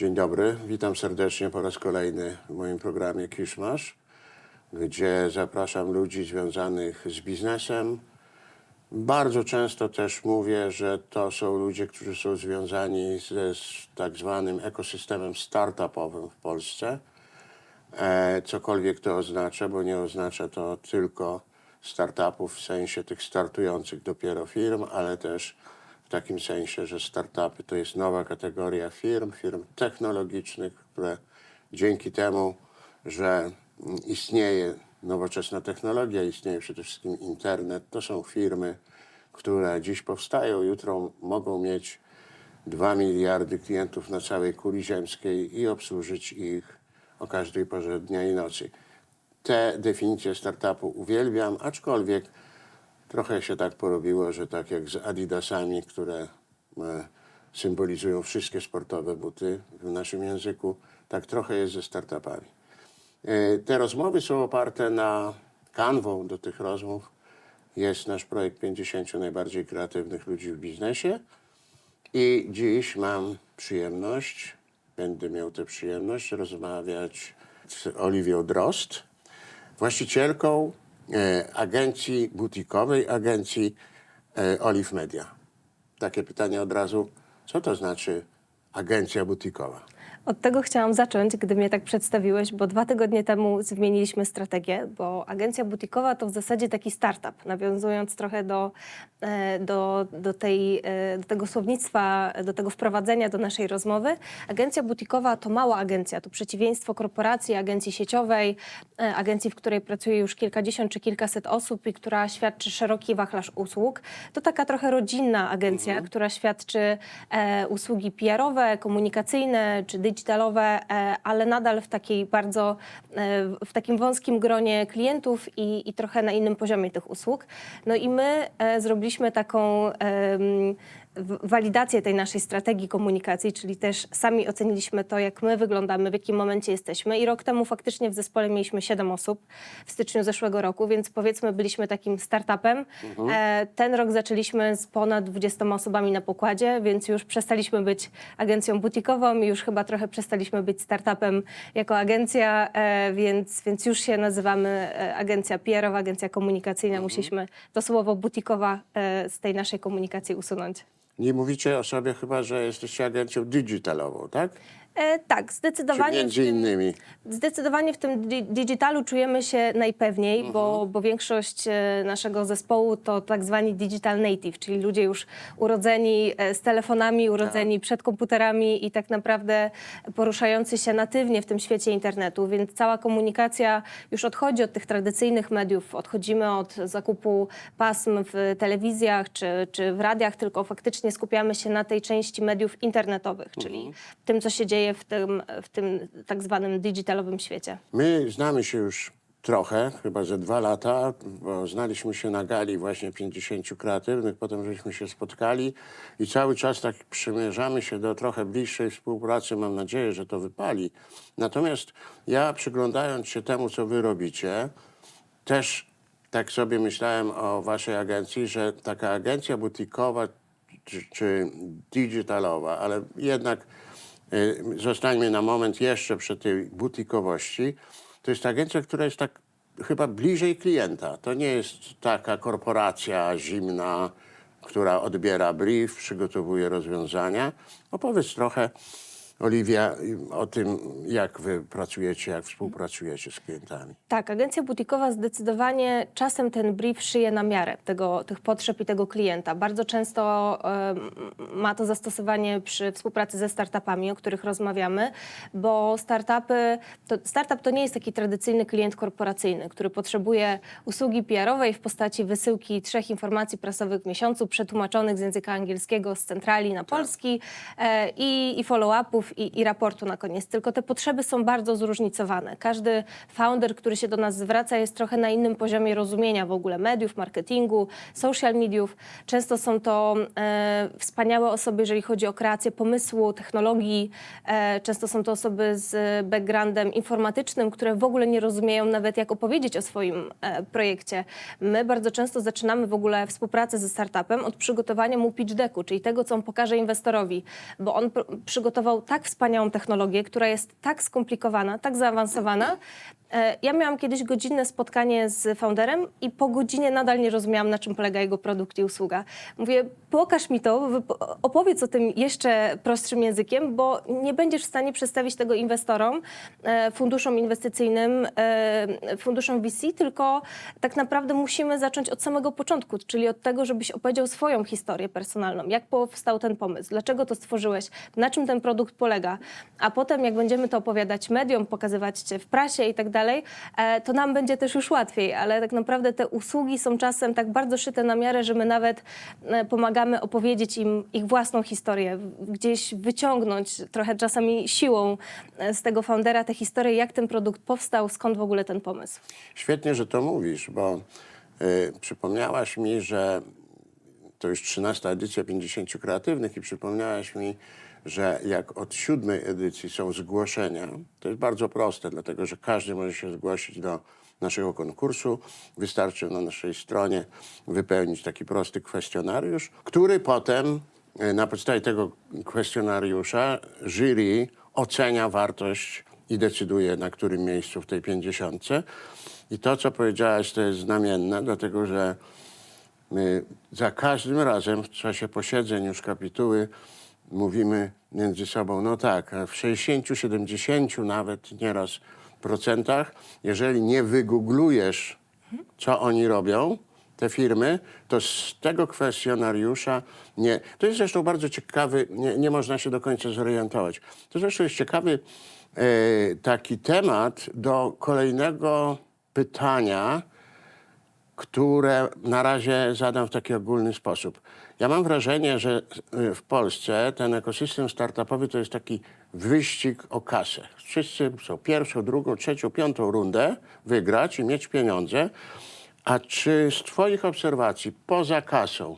Dzień dobry, witam serdecznie po raz kolejny w moim programie Kiszmasz, gdzie zapraszam ludzi związanych z biznesem. Bardzo często też mówię, że to są ludzie, którzy są związani ze z tak zwanym ekosystemem startupowym w Polsce. E, cokolwiek to oznacza, bo nie oznacza to tylko startupów w sensie tych startujących dopiero firm, ale też w takim sensie, że startupy to jest nowa kategoria firm, firm technologicznych, które dzięki temu, że istnieje nowoczesna technologia, istnieje przede wszystkim internet, to są firmy, które dziś powstają, jutro mogą mieć 2 miliardy klientów na całej kuli ziemskiej i obsłużyć ich o każdej porze dnia i nocy. Te definicje startupu uwielbiam, aczkolwiek trochę się tak porobiło, że tak jak z Adidasami, które e, symbolizują wszystkie sportowe buty w naszym języku, tak trochę jest ze startupami. E, Te rozmowy są oparte na kanwą do tych rozmów. Jest nasz projekt 50 najbardziej kreatywnych ludzi w biznesie. I dziś mam przyjemność, będę miał tę przyjemność rozmawiać z Oliwią Drost, właścicielką agencji butikowej, agencji e, Olive Media. Takie pytanie od razu, co to znaczy agencja butikowa? Od tego chciałam zacząć, gdy mnie tak przedstawiłeś, bo dwa tygodnie temu zmieniliśmy strategię, bo agencja butikowa to w zasadzie taki startup, nawiązując trochę do, e, do, do, tej, e, do tego słownictwa, do tego wprowadzenia do naszej rozmowy. Agencja butikowa to mała agencja, to przeciwieństwo korporacji, agencji sieciowej, e, agencji, w której pracuje już kilkadziesiąt czy kilkaset osób i która świadczy szeroki wachlarz usług. To taka trochę rodzinna agencja, która świadczy e, usługi PR-owe, komunikacyjne czy digitalowe, e, ale nadal w takiej bardzo, e, w takim wąskim gronie klientów i, i trochę na innym poziomie tych usług. No i my e, zrobiliśmy taką walidację tej naszej strategii komunikacji, czyli też sami oceniliśmy to, jak my wyglądamy, w jakim momencie jesteśmy. I rok temu faktycznie w zespole mieliśmy 7 osób w styczniu zeszłego roku, więc powiedzmy byliśmy takim startupem. E, ten rok zaczęliśmy z ponad 20 osobami na pokładzie, więc już przestaliśmy być agencją butikową i już chyba trochę przestaliśmy być startupem jako agencja, e, więc, więc już się nazywamy e, agencja PR-owa, agencja komunikacyjna. Musieliśmy to słowo butikowa e, z tej naszej komunikacji usunąć. Nie mówicie o sobie chyba, że jesteście agencją digitalową, tak? E, tak, Czy zdecydowanie. w między tym- innymi. Zdecydowanie w tym di- digitalu czujemy się najpewniej, bo, bo większość e, naszego zespołu to tak zwani digital native, czyli ludzie już urodzeni e, z telefonami, urodzeni przed komputerami i tak naprawdę poruszający się natywnie w tym świecie internetu, więc cała komunikacja już odchodzi od tych tradycyjnych mediów, odchodzimy od zakupu pasm w telewizjach czy, czy w radiach, tylko faktycznie skupiamy się na tej części mediów internetowych, czyli tym, co się dzieje w tym, w tym tak zwanym digitalowym świecie. My znamy się już trochę, chyba ze dwa lata, bo znaliśmy się na gali właśnie 50 kreatywnych, potem żeśmy się spotkali i cały czas tak przymierzamy się do trochę bliższej współpracy. Mam nadzieję, że to wypali. Natomiast ja przyglądając się temu, co wy robicie, też tak sobie myślałem o waszej agencji, że taka agencja butikowa czy, czy digitalowa, ale jednak zostańmy na moment jeszcze przy tej butikowości, to jest agencja, która jest tak chyba bliżej klienta. To nie jest taka korporacja zimna, która odbiera brief, przygotowuje rozwiązania. Opowiedz trochę, Oliwia, y, o tym, jak wy pracujecie, jak współpracujecie z klientami. Tak, agencja butikowa zdecydowanie czasem ten brief szyje na miarę tego, tych potrzeb i tego klienta. Bardzo często em, ma to zastosowanie przy współpracy ze startupami, o których rozmawiamy, bo startupy, to, startup to nie jest taki tradycyjny klient korporacyjny, który potrzebuje usługi PR-owej w postaci wysyłki trzech informacji prasowych w miesiącu, przetłumaczonych z języka angielskiego z centrali na polski e, i, i follow-upów i, i raportu na koniec. Tylko te potrzeby są bardzo zróżnicowane. Każdy founder, który się do nas zwraca, jest trochę na innym poziomie rozumienia w ogóle mediów, marketingu, social mediów. Często są to e, wspaniałe osoby, jeżeli chodzi o kreację pomysłu, technologii. E, często są to osoby z backgroundem informatycznym, które w ogóle nie rozumieją nawet, jak opowiedzieć o swoim e, projekcie. My bardzo często zaczynamy w ogóle współpracę ze startupem od przygotowania mu pitch decku, czyli tego, co on pokaże inwestorowi, bo on pr- przygotował tak tak wspaniałą technologię, która jest tak skomplikowana, tak zaawansowana. E, Ja miałam kiedyś godzinne spotkanie z founderem i po godzinie nadal nie rozumiałam, na czym polega jego produkt i usługa. Mówię, pokaż mi to, opowiedz o tym jeszcze prostszym językiem, bo nie będziesz w stanie przedstawić tego inwestorom, e, funduszom inwestycyjnym, e, funduszom VC, tylko tak naprawdę musimy zacząć od samego początku, czyli od tego, żebyś opowiedział swoją historię personalną. Jak powstał ten pomysł? Dlaczego to stworzyłeś? Na czym ten produkt polega? A potem, jak będziemy to opowiadać mediom, pokazywać w prasie i tak dalej, e, to nam będzie też już łatwiej, ale tak naprawdę te usługi są czasem tak bardzo szyte na miarę, że my nawet e, pomagamy opowiedzieć im ich własną historię, gdzieś wyciągnąć trochę czasami siłą e, z tego foundera tę historię, jak ten produkt powstał, skąd w ogóle ten pomysł. Świetnie, że to mówisz, bo przypomniałaś mi, że to już 13 edycja 50 kreatywnych i przypomniałaś mi, że jak od siódmej edycji są zgłoszenia, to jest bardzo proste, dlatego że każdy może się zgłosić do naszego konkursu. Wystarczy na naszej stronie wypełnić taki prosty kwestionariusz, który potem y, na podstawie tego kwestionariusza jury ocenia wartość i decyduje, na którym miejscu w tej pięćdziesiątce. I to, co powiedziałaś, to jest znamienne, dlatego że my za każdym razem w czasie posiedzeń już kapituły mówimy między sobą, no tak, w 60, 70 nawet nieraz procentach, jeżeli nie wygooglujesz, co oni robią, te firmy, to z tego kwestionariusza nie. To jest zresztą bardzo ciekawy, nie, nie można się do końca zorientować. To zresztą jest ciekawy e, taki temat do kolejnego pytania, które na razie zadam w taki ogólny sposób. Ja mam wrażenie, że y, w Polsce ten ekosystem startupowy to jest taki wyścig o kasę. Wszyscy chcą pierwszą, drugą, trzecią, piątą rundę wygrać i mieć pieniądze. A czy z Twoich obserwacji, poza kasą,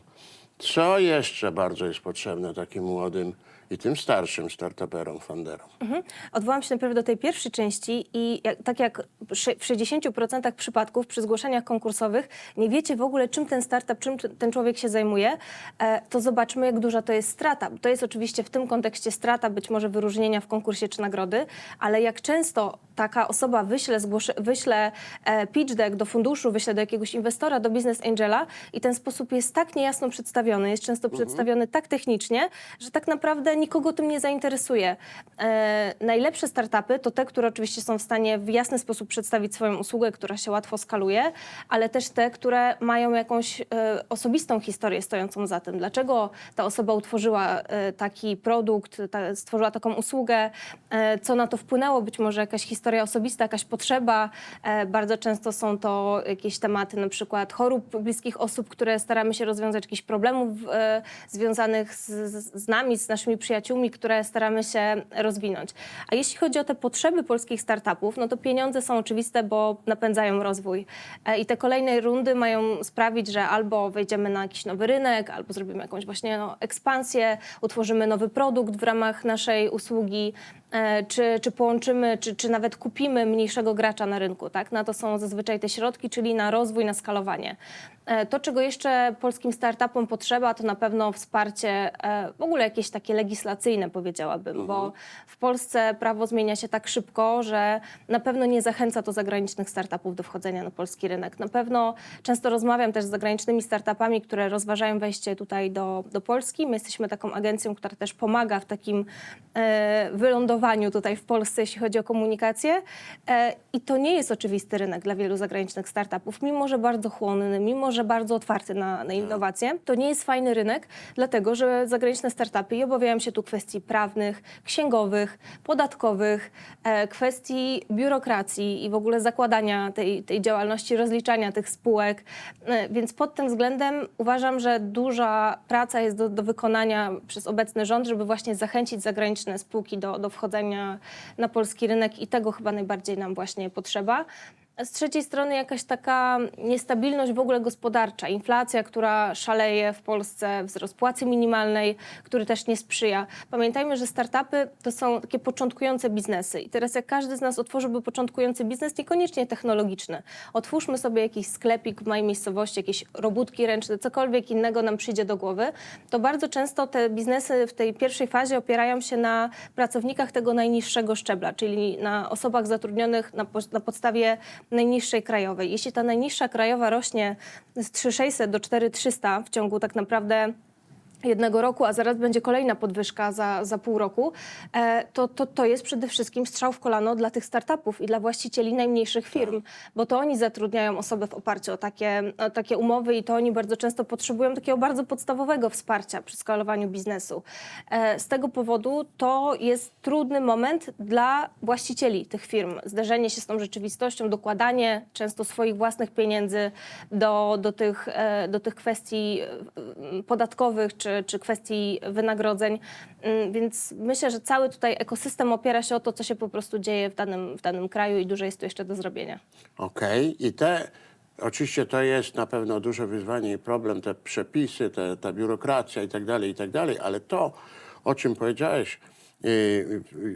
co jeszcze bardzo jest potrzebne takim młodym i tym starszym startuperom, funderom? Mhm. Odwołam się najpierw do tej pierwszej części i jak, tak jak w 60% przypadków przy zgłoszeniach konkursowych nie wiecie w ogóle, czym ten startup, czym ten człowiek się zajmuje, e, to zobaczmy, jak duża to jest strata. To jest oczywiście w tym kontekście strata być może wyróżnienia w konkursie czy nagrody, ale jak często taka osoba wyśle, zgłosze, wyśle e, pitch deck do funduszu, wyśle do jakiegoś inwestora, do business angela i ten sposób jest tak niejasno przedstawiony, jest często przedstawiony tak technicznie, że tak naprawdę nikogo tym nie zainteresuje. E, najlepsze startupy to te, które oczywiście są w stanie w jasny sposób przedstawić swoją usługę, która się łatwo skaluje, ale też te, które mają jakąś e, osobistą historię stojącą za tym. Dlaczego ta osoba utworzyła e, taki produkt, ta, stworzyła taką usługę, e, co na to wpłynęło, być może jakaś historia osobista, jakaś potrzeba. E, bardzo często są to jakieś tematy na przykład chorób bliskich osób, które staramy się rozwiązać, jakichś problemów e, związanych z, z, nami, z naszymi przyjaciółmi, które staramy się rozwinąć. A jeśli chodzi o te potrzeby polskich startupów, no to pieniądze są oczywiste, bo napędzają rozwój. E, I te kolejne rundy mają sprawić, że albo wejdziemy na jakiś nowy rynek, albo zrobimy jakąś właśnie no, ekspansję, utworzymy nowy produkt w ramach naszej usługi, czy, czy połączymy, czy, czy nawet kupimy mniejszego gracza na rynku. Tak? Na to są zazwyczaj te środki, czyli na rozwój, na skalowanie. E, To, czego jeszcze polskim startupom potrzeba, to na pewno wsparcie e, w ogóle jakieś takie legislacyjne, powiedziałabym, bo w Polsce prawo zmienia się tak szybko, że na pewno nie zachęca to zagranicznych startupów do wchodzenia na polski rynek. Na pewno często rozmawiam też z zagranicznymi startupami, które rozważają wejście tutaj do, do Polski. My jesteśmy taką agencją, która też pomaga w takim e, wylądowaniu tutaj w Polsce, jeśli chodzi o komunikację. E, I to nie jest oczywisty rynek dla wielu zagranicznych startupów, mimo że bardzo chłonny, mimo że bardzo otwarty na, na innowacje. To nie jest fajny rynek, dlatego że zagraniczne startupy i obawiają się tu kwestii prawnych, księgowych, podatkowych, e, kwestii biurokracji i w ogóle zakładania tej, tej działalności, rozliczania tych spółek. E, Więc pod tym względem uważam, że duża praca jest do, do wykonania przez obecny rząd, żeby właśnie zachęcić zagraniczne spółki do, do wchodzenia na polski rynek i tego chyba najbardziej nam właśnie potrzeba. Z trzeciej strony jakaś taka niestabilność w ogóle gospodarcza, inflacja, która szaleje w Polsce, wzrost płacy minimalnej, który też nie sprzyja. Pamiętajmy, że startupy to są takie początkujące biznesy. I teraz jak każdy z nas otworzyłby początkujący biznes, niekoniecznie technologiczny, otwórzmy sobie jakiś sklepik w mojej miejscowości, jakieś robótki ręczne, cokolwiek innego nam przyjdzie do głowy, to bardzo często te biznesy w tej pierwszej fazie opierają się na pracownikach tego najniższego szczebla, czyli na osobach zatrudnionych na, na podstawie najniższej krajowej. Jeśli ta najniższa krajowa rośnie z 3600 do 4300 w ciągu tak naprawdę jednego roku, a zaraz będzie kolejna podwyżka za, za pół roku, e, to, to, to jest przede wszystkim strzał w kolano dla tych startupów i dla właścicieli najmniejszych firm, bo to oni zatrudniają osoby w oparciu o takie, o takie umowy i to oni bardzo często potrzebują takiego bardzo podstawowego wsparcia przy skalowaniu biznesu. E, z tego powodu to jest trudny moment dla właścicieli tych firm. Zderzenie się z tą rzeczywistością, dokładanie często swoich własnych pieniędzy do, do, tych, e, do tych kwestii podatkowych czy, czy kwestii wynagrodzeń. Mm, Więc myślę, że cały tutaj ekosystem opiera się o to, co się po prostu dzieje w danym, w danym kraju i dużo jest tu jeszcze do zrobienia. Okej, i te, oczywiście to jest na pewno duże wyzwanie i problem, te przepisy, te, ta biurokracja i tak dalej, i tak dalej, ale to, o czym powiedziałeś,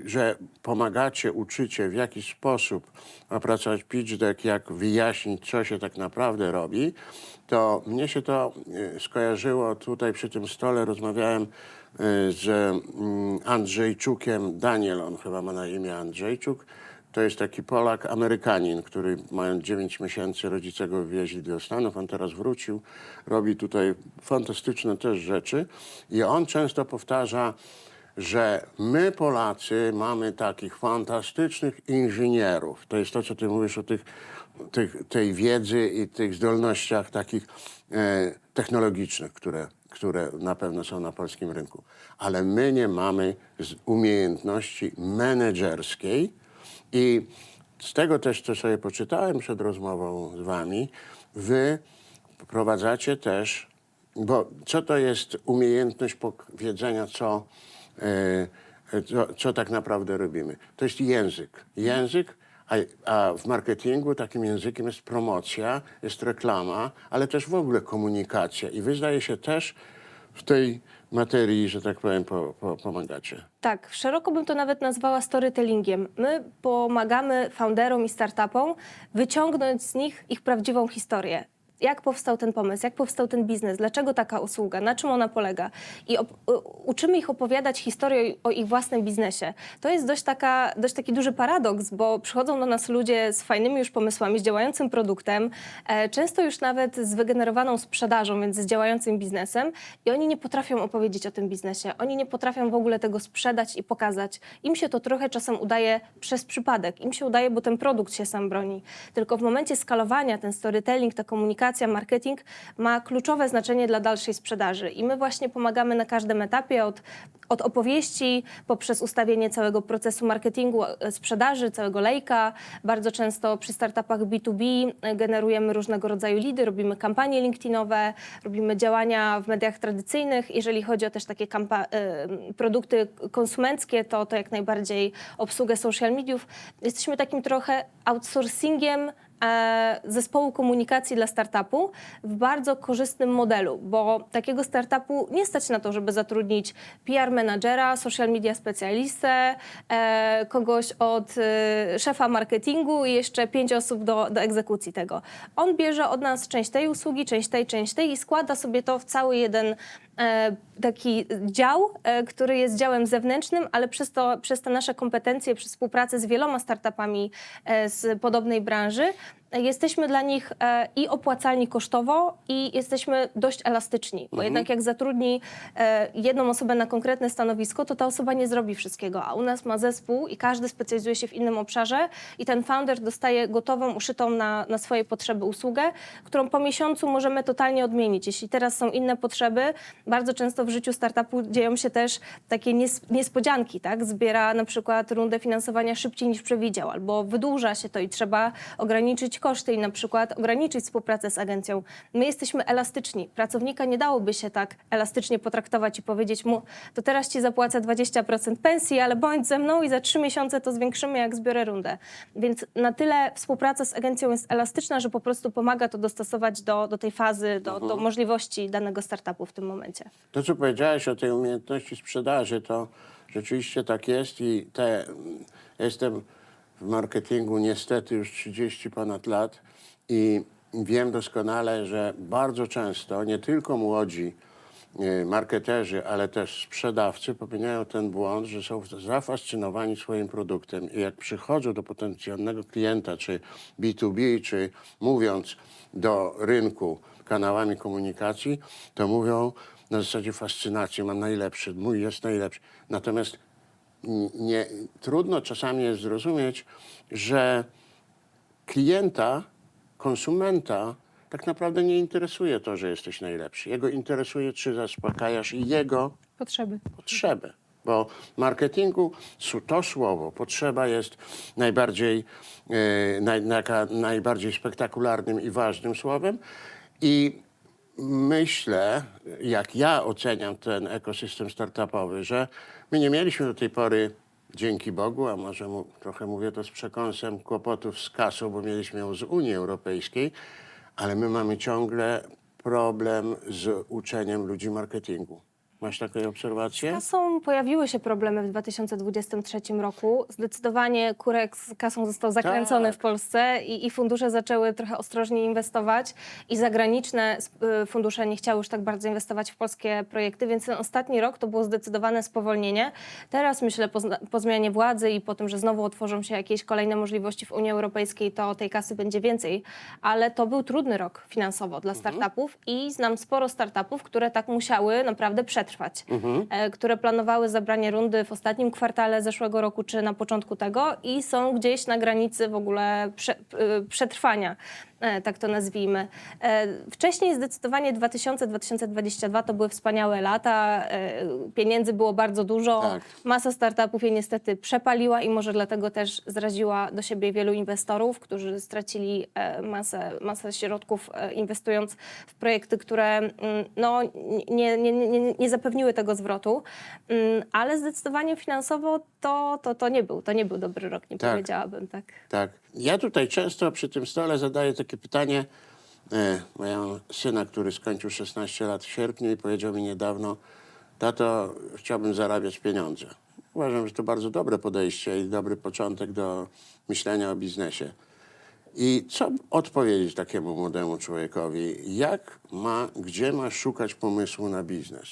że pomagacie, uczycie w jaki sposób opracować pitch deck, jak wyjaśnić, co się tak naprawdę robi, to mnie się to yy, skojarzyło tutaj przy tym stole, rozmawiałem z mm, Andrzejczukiem, Daniel, on chyba ma na imię Andrzejczuk, to jest taki Polak, Amerykanin, który mając 9 miesięcy rodzice go wywieźli do Stanów, on teraz wrócił, robi tutaj fantastyczne też rzeczy. I on często powtarza, że my Polacy mamy takich fantastycznych inżynierów. To jest to, co ty mówisz o tych, tych, tej wiedzy i tych zdolnościach takich e, technologicznych, które, które na pewno są na polskim rynku. Ale my nie mamy umiejętności menedżerskiej, i z tego też, co sobie poczytałem przed rozmową z wami, wy wprowadzacie też, bo co to jest umiejętność powiedzenia, co, co, co tak naprawdę robimy? To jest język. Język, a, a w marketingu takim językiem jest promocja, jest reklama, ale też w ogóle komunikacja. I wy zdaje się też w tej materii, że tak powiem, po, po, pomagacie. Tak, szeroko bym to nawet nazwała storytellingiem. My pomagamy founderom i startupom wyciągnąć z nich ich prawdziwą historię. Jak powstał ten pomysł, jak powstał ten biznes, dlaczego taka usługa, na czym ona polega. I uczymy ich opowiadać historię o ich własnym biznesie. To jest dość, taka, dość taki duży paradoks, bo przychodzą do nas ludzie z fajnymi już pomysłami, z działającym produktem, e, często już nawet z wygenerowaną sprzedażą, więc z działającym biznesem i oni nie potrafią opowiedzieć o tym biznesie. Oni nie potrafią w ogóle tego sprzedać i pokazać. Im się to trochę czasem udaje przez przypadek. Im się udaje, bo ten produkt się sam broni. Tylko w momencie skalowania ten storytelling, ta komunikacja, marketing ma kluczowe znaczenie dla dalszej sprzedaży. I my właśnie pomagamy na każdym etapie od, od opowieści poprzez ustawienie całego procesu marketingu, e, sprzedaży, całego lejka. Bardzo często przy startupach B2B e, generujemy różnego rodzaju lidy, robimy kampanie LinkedInowe, robimy działania w mediach tradycyjnych. Jeżeli chodzi o też takie e, produkty konsumenckie, to, to jak najbardziej obsługę social mediów. Jesteśmy takim trochę outsourcingiem zespołu komunikacji dla startupu w bardzo korzystnym modelu, bo takiego startupu nie stać na to, żeby zatrudnić PR menadżera, social media specjalistę, e, kogoś od e, szefa marketingu i jeszcze pięć osób do, do egzekucji tego. On bierze od nas część tej usługi, część tej, część tej i składa sobie to w cały jeden e, taki dział, e, który jest działem zewnętrznym, ale przez, to, przez te nasze kompetencje, przez współpracę z wieloma startupami e, z podobnej branży, e, jesteśmy dla nich e, i opłacalni kosztowo, i jesteśmy dość elastyczni. Bo jednak jak zatrudni e, jedną osobę na konkretne stanowisko, to ta osoba nie zrobi wszystkiego, a u nas ma zespół i każdy specjalizuje się w innym obszarze i ten founder dostaje gotową, uszytą na, na swoje potrzeby usługę, którą po miesiącu możemy totalnie odmienić. Jeśli teraz są inne potrzeby, bardzo często w życiu startupu dzieją się też takie nies- niespodzianki, tak? Zbiera na przykład rundę finansowania szybciej niż przewidział, albo wydłuża się to i trzeba ograniczyć koszty i na przykład ograniczyć współpracę z agencją. My jesteśmy elastyczni. Pracownika nie dałoby się tak elastycznie potraktować i powiedzieć mu, to teraz ci zapłacę 20% pensji, ale bądź ze mną i za trzy miesiące to zwiększymy, jak zbiorę rundę. Więc na tyle współpraca z agencją jest elastyczna, że po prostu pomaga to dostosować do, do tej fazy, do, do możliwości danego startupu w tym momencie. To, co powiedziałeś o tej umiejętności sprzedaży, to rzeczywiście tak jest i te, jestem w marketingu niestety już 30 ponad lat i wiem doskonale, że bardzo często nie tylko młodzi e, marketerzy, ale też sprzedawcy popełniają ten błąd, że są zafascynowani swoim produktem i jak przychodzą do potencjalnego klienta, czy B2B, czy mówiąc do rynku kanałami komunikacji, to mówią na zasadzie fascynacji, mam najlepszy, mój jest najlepszy. Natomiast nie, trudno czasami jest zrozumieć, że klienta, konsumenta tak naprawdę nie interesuje to, że jesteś najlepszy. Jego interesuje, czy zaspokajasz jego Potrzeby. potrzebę. Bo w marketingu to słowo, potrzeba jest najbardziej, e, naj, najbardziej spektakularnym i ważnym słowem. I myślę, jak ja oceniam ten ekosystem startupowy, że my nie mieliśmy do tej pory, dzięki Bogu, a może mu, trochę mówię to z przekąsem, kłopotów z kasą, bo mieliśmy ją z Unii Europejskiej, ale my mamy ciągle problem z uczeniem ludzi marketingu. Masz takie obserwacje? Kasą pojawiły się problemy w 2023 roku. Zdecydowanie kurek z kasą został zakręcony Tak. w Polsce i, i fundusze zaczęły trochę ostrożniej inwestować i zagraniczne y, fundusze nie chciały już tak bardzo inwestować w polskie projekty, więc ten ostatni rok to było zdecydowane spowolnienie. Teraz myślę po, po zmianie władzy i po tym, że znowu otworzą się jakieś kolejne możliwości w Unii Europejskiej, to tej kasy będzie więcej, ale to był trudny rok finansowo dla startupów i znam sporo startupów, które tak musiały naprawdę przetrwać, e, które planowały zabranie rundy w ostatnim kwartale zeszłego roku czy na początku tego i są gdzieś na granicy w ogóle y, przetrwania. E, Tak to nazwijmy. E, Wcześniej zdecydowanie 2000-2022 to były wspaniałe lata. e, Pieniędzy było bardzo dużo. Tak. Masa startupów je niestety przepaliła i może dlatego też zraziła do siebie wielu inwestorów, którzy stracili masę, masę środków inwestując w projekty, które mm, no, nie, nie, nie, nie- nie zapewniły tego zwrotu. Mm, Ale zdecydowanie finansowo to, to, to, nie był, to nie był dobry rok, nie Tak. powiedziałabym tak. Tak. Ja tutaj często przy tym stole zadaję takie pytanie. E, mam syna, który skończył 16 lat w sierpniu i powiedział mi niedawno, tato, chciałbym zarabiać pieniądze. Uważam, że to bardzo dobre podejście i dobry początek do myślenia o biznesie. I co odpowiedzieć takiemu młodemu człowiekowi? Jak ma, gdzie ma szukać pomysłu na biznes?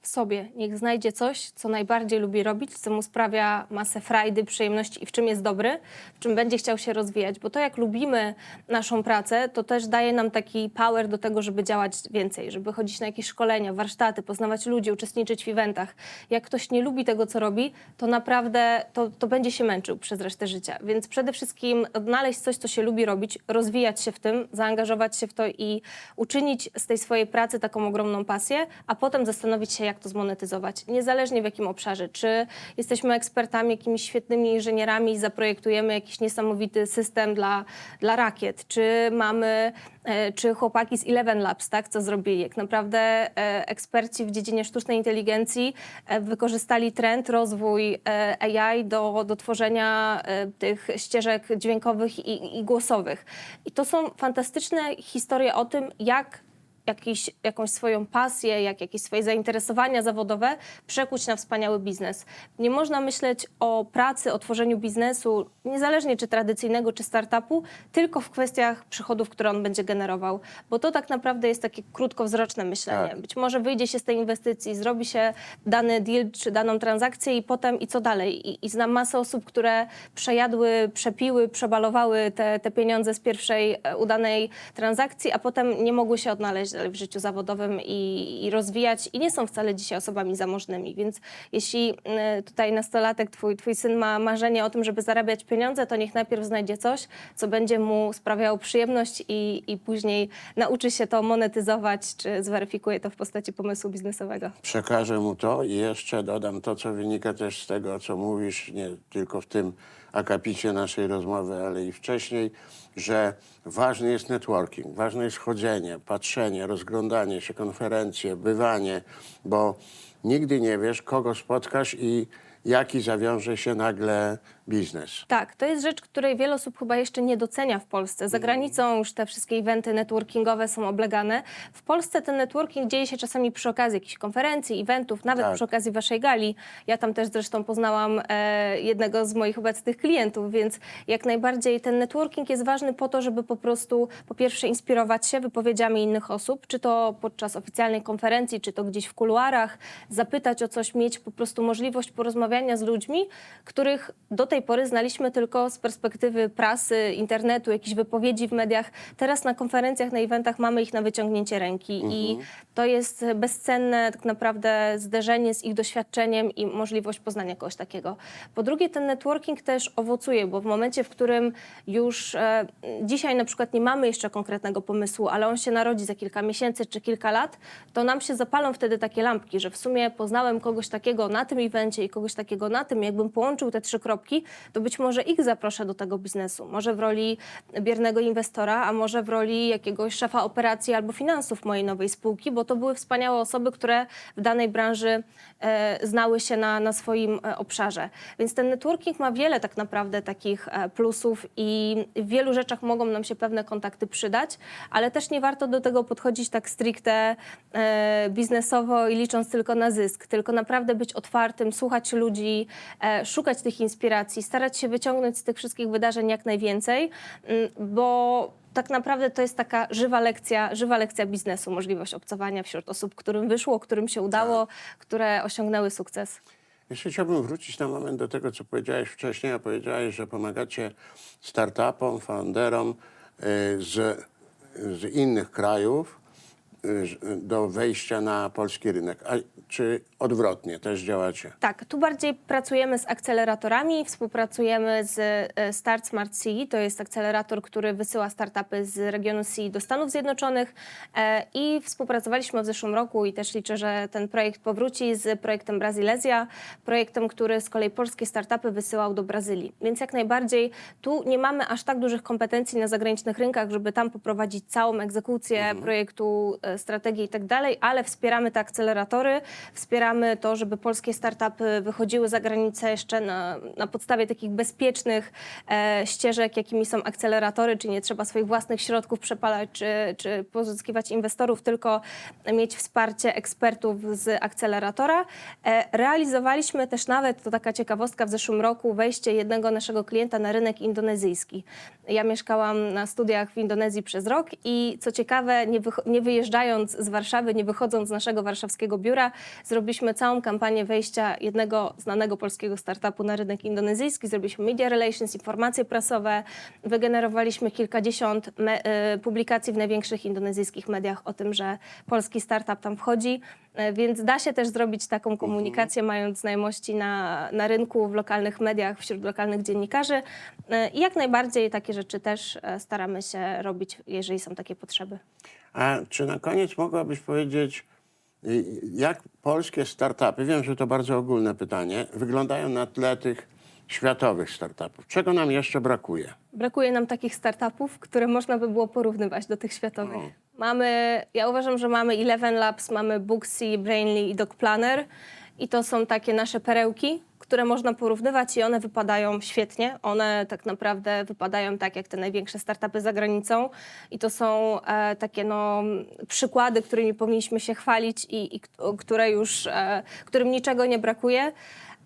W sobie. Niech znajdzie coś, co najbardziej lubi robić, co mu sprawia masę frajdy, przyjemności i w czym jest dobry, w czym będzie chciał się rozwijać. Bo to, jak lubimy naszą pracę, to też daje nam taki power do tego, żeby działać więcej, żeby chodzić na jakieś szkolenia, warsztaty, poznawać ludzi, uczestniczyć w eventach. Jak ktoś nie lubi tego, co robi, to naprawdę to, to będzie się męczył przez resztę życia. Więc przede wszystkim odnaleźć coś, co się lubi robić, rozwijać się w tym, zaangażować się w to i uczynić z tej swojej pracy taką ogromną pasję, a potem zastanowić się, jak to zmonetyzować. Niezależnie w jakim obszarze. Czy jesteśmy ekspertami, jakimiś świetnymi inżynierami i zaprojektujemy jakiś niesamowity system dla, dla rakiet, czy mamy, e, czy chłopaki z Eleven Labs, tak, co zrobili. Jak naprawdę e, eksperci w dziedzinie sztucznej inteligencji e, wykorzystali trend, rozwój AI do, do tworzenia tych ścieżek dźwiękowych i, i głosowych. I to są fantastyczne historie o tym, jak jakiś, jakąś swoją pasję, jak jakieś swoje zainteresowania zawodowe przekuć na wspaniały biznes. Nie można myśleć o pracy, o tworzeniu biznesu, niezależnie czy tradycyjnego, czy startupu, tylko w kwestiach przychodów, które on będzie generował, bo to tak naprawdę jest takie krótkowzroczne myślenie. Tak. Być może wyjdzie się z tej inwestycji, zrobi się dany deal czy daną transakcję i potem i co dalej. I, i znam masę osób, które przejadły, przepiły, przebalowały te, te pieniądze z pierwszej e, udanej transakcji, a potem nie mogły się odnaleźć w życiu zawodowym i, i rozwijać i nie są wcale dzisiaj osobami zamożnymi. Więc jeśli e, tutaj nastolatek, twój, twój syn ma marzenie o tym, żeby zarabiać pieniądze, to niech najpierw znajdzie coś, co będzie mu sprawiało przyjemność i, i później nauczy się to monetyzować, czy zweryfikuje to w postaci pomysłu biznesowego. przekażę mu to i jeszcze dodam to, co wynika też z tego, co mówisz, nie tylko w tym akapicie naszej rozmowy, ale i wcześniej, że ważny jest networking, ważne jest chodzenie, patrzenie, rozglądanie się, konferencje, bywanie, bo nigdy nie wiesz, kogo spotkasz i jaki zawiąże się nagle biznes. Tak, to jest rzecz, której wiele osób chyba jeszcze nie docenia w Polsce. Za granicą już te wszystkie eventy networkingowe są oblegane. W Polsce ten networking dzieje się czasami przy okazji jakichś konferencji, eventów, nawet Tak. przy okazji waszej gali. Ja tam też zresztą poznałam e, jednego z moich obecnych klientów, więc jak najbardziej ten networking jest ważny po to, żeby po prostu po pierwsze inspirować się wypowiedziami innych osób, czy to podczas oficjalnej konferencji, czy to gdzieś w kuluarach, zapytać o coś, mieć po prostu możliwość porozmawiania z ludźmi, których do tej pory znaliśmy tylko z perspektywy prasy, internetu, jakichś wypowiedzi w mediach. Teraz na konferencjach, na eventach mamy ich na wyciągnięcie ręki i to jest bezcenne tak naprawdę zderzenie z ich doświadczeniem i możliwość poznania kogoś takiego. Po drugie, ten networking też owocuje, bo w momencie, w którym już e, dzisiaj na przykład nie mamy jeszcze konkretnego pomysłu, ale on się narodzi za kilka miesięcy czy kilka lat, to nam się zapalą wtedy takie lampki, że w sumie poznałem kogoś takiego na tym evencie i kogoś takiego na tym. Jakbym połączył te trzy kropki, to być może ich zaproszę do tego biznesu. Może w roli biernego inwestora, a może w roli jakiegoś szefa operacji albo finansów mojej nowej spółki, bo to były wspaniałe osoby, które w danej branży e, znały się na, na swoim e, obszarze. Więc ten networking ma wiele tak naprawdę takich e, plusów i w wielu rzeczach mogą nam się pewne kontakty przydać, ale też nie warto do tego podchodzić tak stricte e, biznesowo i licząc tylko na zysk, tylko naprawdę być otwartym, słuchać ludzi, e, szukać tych inspiracji, starać się wyciągnąć z tych wszystkich wydarzeń jak najwięcej, mm, bo tak naprawdę to jest taka żywa lekcja, żywa lekcja biznesu, możliwość obcowania wśród osób, którym wyszło, którym się udało, które osiągnęły sukces. Jeszcze chciałbym wrócić na moment do tego, co powiedziałeś wcześniej, a powiedziałeś, że pomagacie startupom, founderom y, z, z innych krajów do wejścia na polski rynek. A czy odwrotnie też działacie? Tak, tu bardziej pracujemy z akceleratorami, współpracujemy z e, Start Smart CE, to jest akcelerator, który wysyła startupy z regionu CE do Stanów Zjednoczonych e, i współpracowaliśmy w zeszłym roku i też liczę, że ten projekt powróci z projektem Brazylezja, projektem, który z kolei polskie startupy wysyłał do Brazylii. Więc jak najbardziej tu nie mamy aż tak dużych kompetencji na zagranicznych rynkach, żeby tam poprowadzić całą egzekucję projektu, e, strategii i tak dalej, ale wspieramy te akceleratory, wspieramy to, żeby polskie startupy wychodziły za granicę jeszcze na, na podstawie takich bezpiecznych e, ścieżek, jakimi są akceleratory, czyli nie trzeba swoich własnych środków przepalać czy, czy pozyskiwać inwestorów, tylko mieć wsparcie ekspertów z akceleratora. E, realizowaliśmy też nawet, to taka ciekawostka, w zeszłym roku wejście jednego naszego klienta na rynek indonezyjski. Ja mieszkałam na studiach w Indonezji przez rok i co ciekawe, nie, nie wyjeżdżając z Warszawy, nie wychodząc z naszego warszawskiego biura, zrobiliśmy całą kampanię wejścia jednego znanego polskiego startupu na rynek indonezyjski. Zrobiliśmy media relations, informacje prasowe, wygenerowaliśmy kilkadziesiąt y, publikacji w największych indonezyjskich mediach o tym, że polski startup tam wchodzi. E, Więc da się też zrobić taką komunikację, mając znajomości na, na rynku, w lokalnych mediach, wśród lokalnych dziennikarzy. E, I jak najbardziej takie rzeczy też e, staramy się robić, jeżeli są takie potrzeby. A czy na koniec mogłabyś powiedzieć, y, jak polskie startupy, wiem, że to bardzo ogólne pytanie, wyglądają na tle tych światowych startupów? Czego nam jeszcze brakuje? Brakuje nam takich startupów, które można by było porównywać do tych światowych. O. Mamy, ja uważam, że mamy Eleven Labs, mamy Booksy, Brainly i Doc Planner i to są takie nasze perełki, które można porównywać i one wypadają świetnie. One tak naprawdę wypadają tak jak te największe startupy za granicą i to są e, takie no, przykłady, którymi powinniśmy się chwalić i, i które już, e, którym niczego nie brakuje.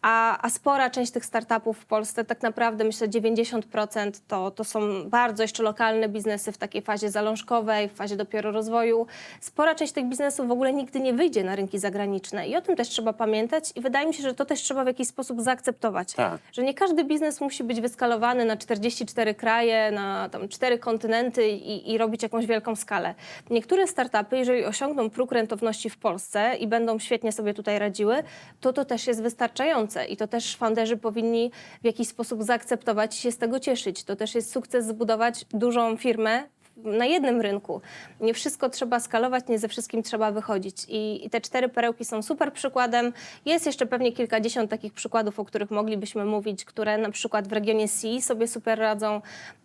A, a spora część tych startupów w Polsce, tak naprawdę myślę 90% to, to są bardzo jeszcze lokalne biznesy w takiej fazie zalążkowej, w fazie dopiero rozwoju. Spora część tych biznesów w ogóle nigdy nie wyjdzie na rynki zagraniczne i o tym też trzeba pamiętać i wydaje mi się, że to też trzeba w jakiś sposób zaakceptować. Tak. Że nie każdy biznes musi być wyskalowany na 44 kraje, na tam 4 kontynenty i, i robić jakąś wielką skalę. Niektóre startupy, jeżeli osiągną próg rentowności w Polsce i będą świetnie sobie tutaj radziły, to to też jest wystarczające i to też founderzy powinni w jakiś sposób zaakceptować i się z tego cieszyć. To też jest sukces zbudować dużą firmę na jednym rynku. Nie wszystko trzeba skalować, nie ze wszystkim trzeba wychodzić. I, I te cztery perełki są super przykładem. Jest jeszcze pewnie kilkadziesiąt takich przykładów, o których moglibyśmy mówić, które na przykład w regionie C sobie super radzą,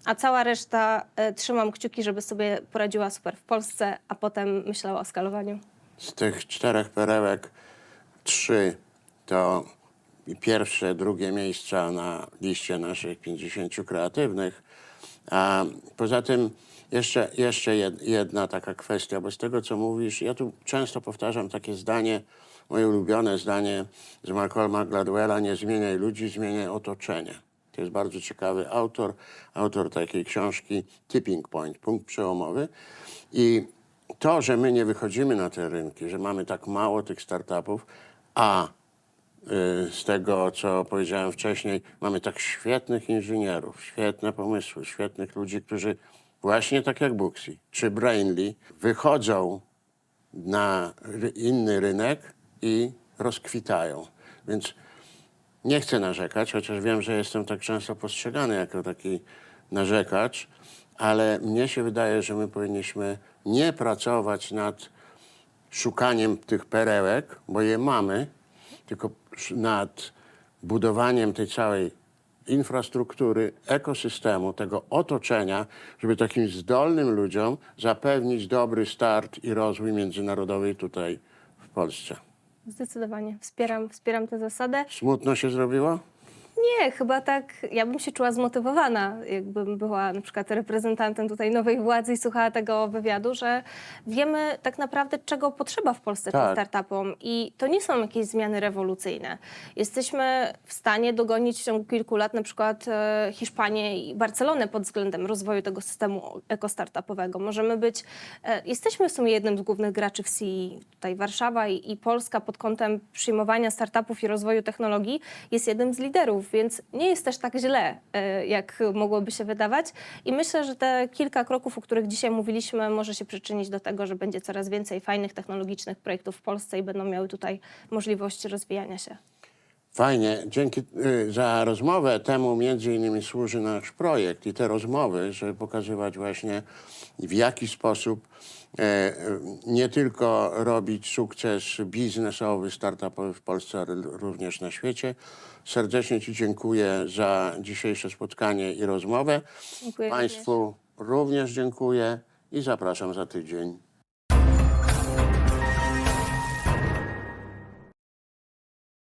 a cała reszta e, trzymam kciuki, żeby sobie poradziła super w Polsce, a potem myślała o skalowaniu. Z tych czterech perełek trzy to pierwsze, drugie miejsca na liście naszych 50 kreatywnych. A poza tym jeszcze, jeszcze jed- jedna taka kwestia, bo z tego co mówisz, ja tu często powtarzam takie zdanie, moje ulubione zdanie z Malcolma Gladwella, nie zmieniaj ludzi, zmieniaj otoczenie. To jest bardzo ciekawy autor, autor takiej książki Tipping Point, punkt przełomowy. I to, że my nie wychodzimy na te rynki, że mamy tak mało tych startupów, a z tego, co powiedziałem wcześniej, mamy tak świetnych inżynierów, świetne pomysły, świetnych ludzi, którzy właśnie tak jak Booksy czy Brainly wychodzą na inny rynek i rozkwitają. Więc nie chcę narzekać, chociaż wiem, że jestem tak często postrzegany jako taki narzekacz, ale mnie się wydaje, że my powinniśmy nie pracować nad szukaniem tych perełek, bo je mamy, tylko nad budowaniem tej całej infrastruktury, ekosystemu, tego otoczenia, żeby takim zdolnym ludziom zapewnić dobry start i rozwój międzynarodowy tutaj w Polsce. Zdecydowanie. Wspieram, wspieram tę zasadę. Smutno się zrobiło? Nie, chyba tak, ja bym się czuła zmotywowana, jakbym była na przykład reprezentantem tutaj nowej władzy i słuchała tego wywiadu, że wiemy tak naprawdę, czego potrzeba w Polsce Tak. tym startupom i to nie są jakieś zmiany rewolucyjne. Jesteśmy w stanie dogonić w ciągu kilku lat na przykład e, Hiszpanię i Barcelonę pod względem rozwoju tego systemu ekostartupowego. Możemy być, e, jesteśmy w sumie jednym z głównych graczy w CI. Tutaj Warszawa i, i Polska pod kątem przyjmowania startupów i rozwoju technologii jest jednym z liderów, więc nie jest też tak źle, e, jak mogłoby się wydawać. I myślę, że te kilka kroków, o których dzisiaj mówiliśmy, może się przyczynić do tego, że będzie coraz więcej fajnych technologicznych projektów w Polsce i będą miały tutaj możliwość rozwijania się. Fajnie. Dzięki y, za rozmowę. Temu między innymi służy nasz projekt i te rozmowy, żeby pokazywać właśnie w jaki sposób e, e, nie tylko robić sukces biznesowy, startupowy w Polsce, ale również na świecie. Serdecznie Ci dziękuję za dzisiejsze spotkanie i rozmowę. Dziękuję Państwu również dziękuję i zapraszam za tydzień.